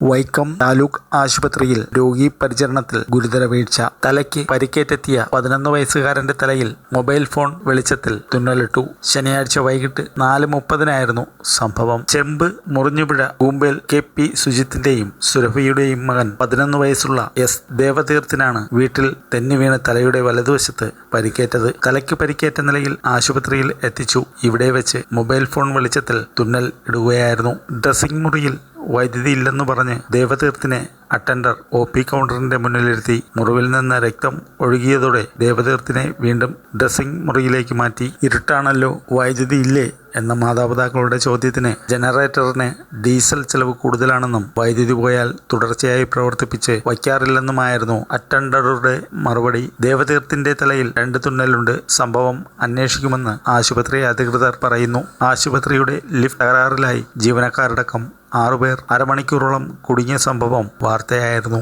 വൈക്കം താലൂക്ക് ആശുപത്രിയിൽ രോഗി പരിചരണത്തിൽ ഗുരുതര വീഴ്ച. തലയ്ക്ക് പരിക്കേറ്റെത്തിയ പതിനൊന്ന് വയസ്സുകാരന്റെ തലയിൽ മൊബൈൽ ഫോൺ വെളിച്ചത്തിൽ തുന്നലിട്ടു. ശനിയാഴ്ച വൈകിട്ട് നാല് മുപ്പതിനായിരുന്നു സംഭവം. ചെമ്പ് മുറിഞ്ഞുപുഴ കൂമ്പേൽ കെ പി സുജിത്തിന്റെയും സുരഭിയുടെയും മകൻ പതിനൊന്ന് വയസ്സുള്ള എസ് ദേവതീർത്ഥിനാണ് വീട്ടിൽ തെന്നി വീണ് തലയുടെ വലതുവശത്ത് പരിക്കേറ്റത്. തലയ്ക്ക് പരിക്കേറ്റ നിലയിൽ ആശുപത്രിയിൽ എത്തിച്ചു. ഇവിടെ വെച്ച് മൊബൈൽ ഫോൺ വെളിച്ചത്തിൽ തുന്നൽ ഇടുകയായിരുന്നു. ഡ്രസ്സിംഗ് മുറിയിൽ വൈദ്യുതി ഇല്ലെന്ന് പറഞ്ഞ് ദേവതീർത്തിനെ അറ്റൻഡർ ഒ പി കൗണ്ടറിന്റെ മുന്നിലിരുത്തി മുറിവിൽ നിന്ന് രക്തം ഒഴുകിയതോടെ ദേവതീർത്തിനെ വീണ്ടും ഡ്രസ്സിംഗ് മുറിയിലേക്ക് മാറ്റി. ഇരുട്ടാണല്ലോ വൈദ്യുതി ഇല്ലേ എന്ന മാതാപിതാക്കളുടെ ചോദ്യത്തിന് ജനറേറ്ററിന് ഡീസൽ ചെലവ് കൂടുതലാണെന്നും വൈദ്യുതി പോയാൽ തുടർച്ചയായി പ്രവർത്തിപ്പിച്ച് വയ്ക്കാറില്ലെന്നുമായിരുന്നു അറ്റൻഡറുടെ മറുപടി. ദേവതീർത്തിന്റെ തലയിൽ രണ്ട് തുന്നലുണ്ട്. സംഭവം അന്വേഷിക്കുമെന്ന് ആശുപത്രി അധികൃതർ പറയുന്നു. ആശുപത്രിയുടെ ലിഫ്റ്റ് തകരാറിലായി ജീവനക്കാരടക്കം ആറുപേർ അരമണിക്കൂറോളം കുടുങ്ങിയ സംഭവം വാർത്തയായിരുന്നു